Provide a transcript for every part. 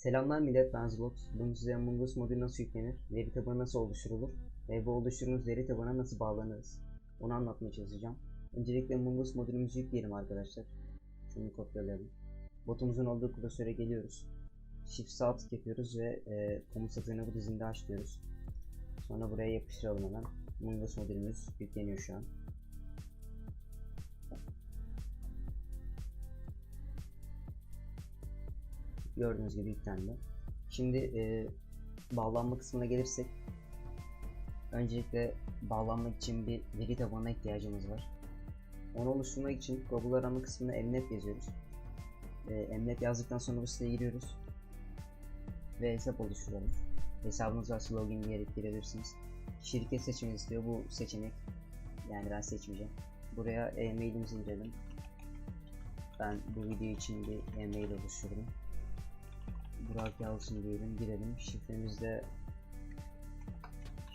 Selamlar millet ben Zlot. Bugün size Mongoose modülü nasıl yüklenir, veri tabanı nasıl oluşturulur ve bu oluşturduğunuz veri tabanına nasıl bağlanırız onu anlatmaya çalışacağım. Öncelikle Mongoose modülümüzü yükleyelim arkadaşlar. Şunu kopyalayalım. Botumuzun olduğu klasöre geliyoruz. Shift sağ tık yapıyoruz ve e, komut satırını bu dizinde aç diyoruz. Sonra buraya yapıştıralım hemen. Mongoose modülümüz yükleniyor şu an. Gördüğünüz gibi yüklendi. Şimdi e, bağlanma kısmına gelirsek öncelikle bağlanmak için bir veri tabanına ihtiyacımız var. Onu oluşturmak için Google arama kısmına Mnet yazıyoruz. E, Mnet yazdıktan sonra bu siteye giriyoruz. Ve hesap oluşturalım. Hesabınız varsa login diyerek girebilirsiniz. Şirket seçmeni istiyor. Bu seçenek. Yani ben seçmeyeceğim. Buraya e-mailimizi girelim. Ben bu video için bir e-mail oluşturdum. Burak Yalçın diyelim. Girelim. Şifremizde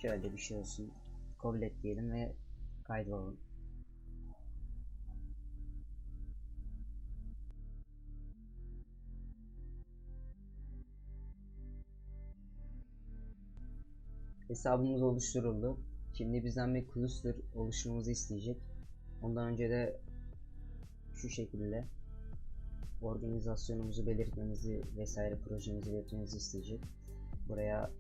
şöyle bir şey olsun. Kabul et diyelim ve kaydolalım. Hesabımız oluşturuldu. Şimdi bizden bir cluster oluşturmamızı isteyecek. Ondan önce de şu şekilde organizasyonumuzu belirtmemizi vesaire projemizi belirtmemizi isteyecek. Buraya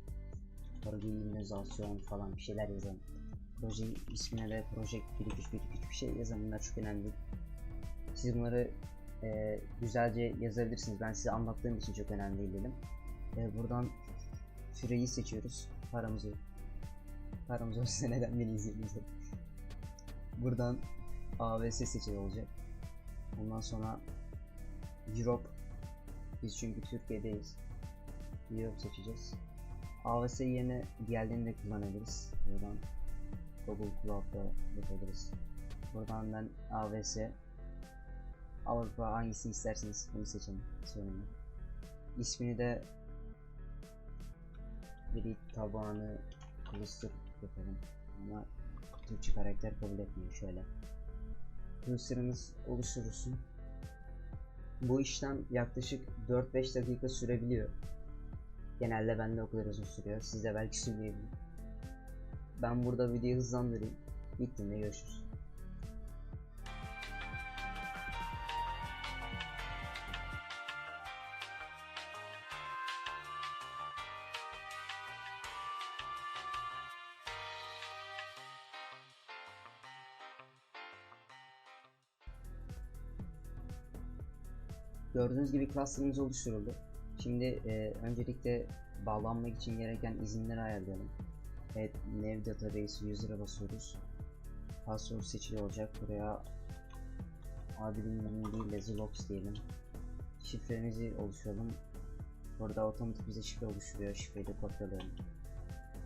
organizasyon falan bir şeyler yazalım. Proje ismine 1 2 1 2 bir şey yazın. Bunlar çok önemli. Siz bunları e, güzelce yazabilirsiniz. Ben size anlattığım için çok önemli değil dedim. E, buradan süreyi seçiyoruz. Paramızı paramız olsa neden beni izliyorsunuz? Buradan AVS seçili olacak. Ondan sonra Europe biz çünkü Türkiye'deyiz. Europe seçeceğiz. AWS yerine diğerlerini de kullanabiliriz. Buradan Google Cloud'da yapabiliriz. Buradan ben AWS Avrupa hangisini isterseniz bunu seçin. Sorun İsmini de veri tabanı cluster yapalım. Ama Türkçe karakter kabul etmiyor şöyle. Cluster'ınız oluşturursun. Bu işlem yaklaşık 4-5 dakika sürebiliyor. Genelde bende o kadar uzun sürüyor. Sizde belki sürmeyebilir. Ben burada videoyu hızlandırayım. Bittiğinde görüşürüz. Gördüğünüz gibi cluster'ımız oluşturuldu. Şimdi e, öncelikle bağlanmak için gereken izinleri ayarlayalım. Evet, Nav Database User'a basıyoruz. Password seçili olacak. Buraya admin değil de Zlox diyelim. Şifremizi oluşturalım. Burada otomatik bize şifre oluşturuyor. Şifreyi de kopyalayalım.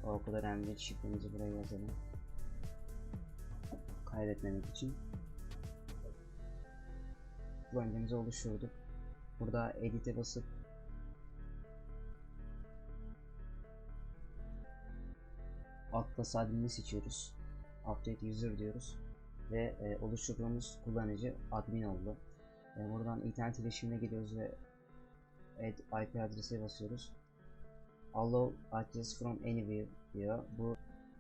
O kadar önemli. Şifremizi buraya yazalım. Kaydetmemek için. Kullanıcımızı oluşturduk. Burada edit'e basıp Atlas admin'i seçiyoruz. Update user diyoruz. Ve e, oluşturduğumuz kullanıcı admin oldu. E, buradan internet iletişimine gidiyoruz ve add IP adrese basıyoruz. Allow address from anywhere diyor. Bu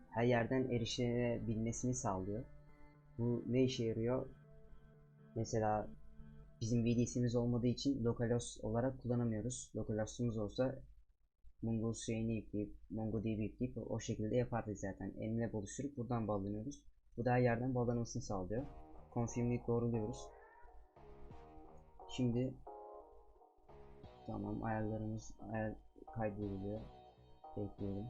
her yerden erişilebilmesini sağlıyor. Bu ne işe yarıyor? Mesela bizim VDC'miz olmadığı için localhost olarak kullanamıyoruz. Localhost'umuz olsa Mongoose yayını yükleyip MongoDB yükleyip o şekilde yapardık zaten. Nlab oluşturup buradan bağlanıyoruz. Bu da her yerden bağlanmasını sağlıyor. Confirm'i doğruluyoruz. Şimdi tamam ayarlarımız ayar kaydediliyor. Bekliyorum.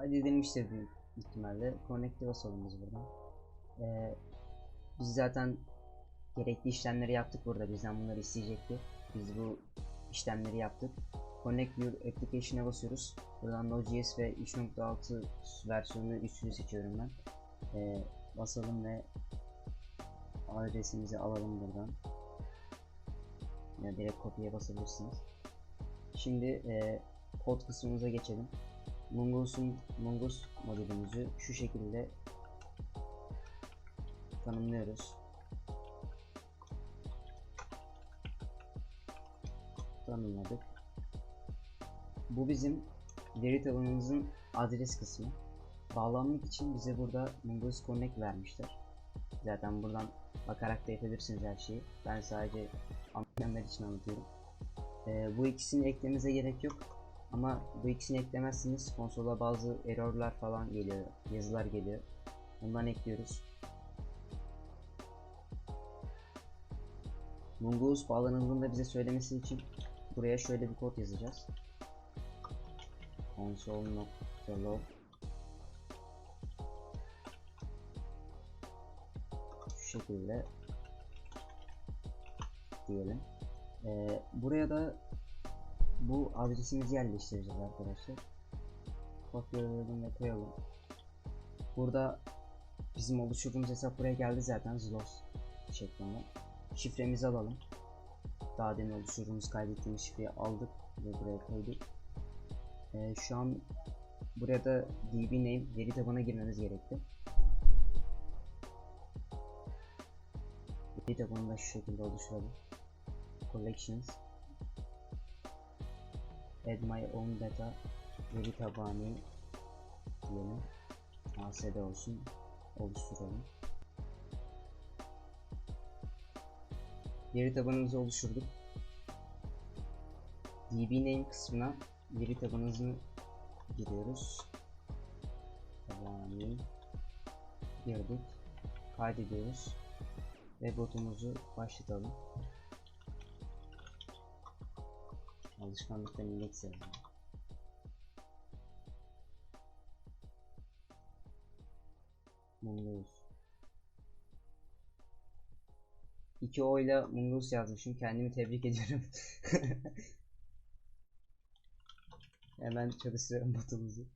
Kaydedilmiştir büyük ihtimalle. Connect'e basalım biz buradan. Ee, biz zaten gerekli işlemleri yaptık burada. Bizden bunları isteyecekti. Biz bu işlemleri yaptık. Connect Your Application'a basıyoruz. Buradan Node.js ve 3.6 versiyonu üstünü seçiyorum ben. Ee, basalım ve adresimizi alalım buradan. Ya direkt kopya basabilirsiniz. Şimdi e, kod kısmımıza geçelim. Mongoose'un Mongoose modülümüzü şu şekilde tanımlıyoruz. Tanımladık. Bu bizim veri tabanımızın adres kısmı. Bağlanmak için bize burada Mongoose Connect vermişler. Zaten buradan bakarak da yapabilirsiniz her şeyi. Ben sadece anlayanlar için anlatıyorum. Ee, bu ikisini eklememize gerek yok. Ama bu ikisini eklemezseniz konsola bazı errorlar falan geliyor, yazılar geliyor. Ondan ekliyoruz. Mongoose bağlanıldığında bize söylemesi için buraya şöyle bir kod yazacağız. console.log şu şekilde diyelim. Ee, buraya da bu adresimizi yerleştireceğiz arkadaşlar. Kopyalayalım ve koyalım. Burada bizim oluşturduğumuz hesap buraya geldi zaten Zlos şeklinde. Şifremizi alalım. Daha demin oluşturduğumuz kaydettiğimiz şifreyi aldık ve buraya koyduk. Ee, şu an buraya da db name veri tabana girmemiz gerekti. Veri tabanını da şu şekilde oluşturalım. Collections add my own data veri tabanı diyelim. ASD olsun. Oluşturalım. Veri tabanımızı oluşturduk. DB name kısmına veri tabanımızı giriyoruz. Tabanı girdik. Kaydediyoruz. Ve botumuzu başlatalım. Alışkanlıktan index yazalım. Mundus. İki O ile Mundus yazmışım. Kendimi tebrik ediyorum. Hemen çalıştırıyorum botumuzu.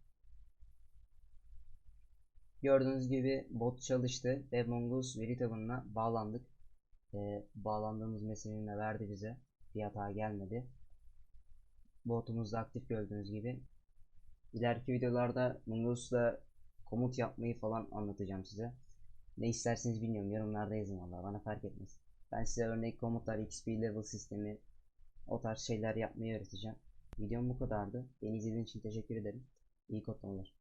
Gördüğünüz gibi bot çalıştı ve Mongoose veri tabanına bağlandık. Ee, bağlandığımız mesajını verdi bize. Bir hata gelmedi. Botumuz da aktif gördüğünüz gibi. İleriki videolarda Mongoose'la komut yapmayı falan anlatacağım size. Ne isterseniz bilmiyorum. Yorumlarda yazın valla. Bana fark etmez. Ben size örnek komutlar, XP level sistemi, o tarz şeyler yapmayı öğreteceğim. Videom bu kadardı. Beni izlediğiniz için teşekkür ederim. İyi kodlamalar.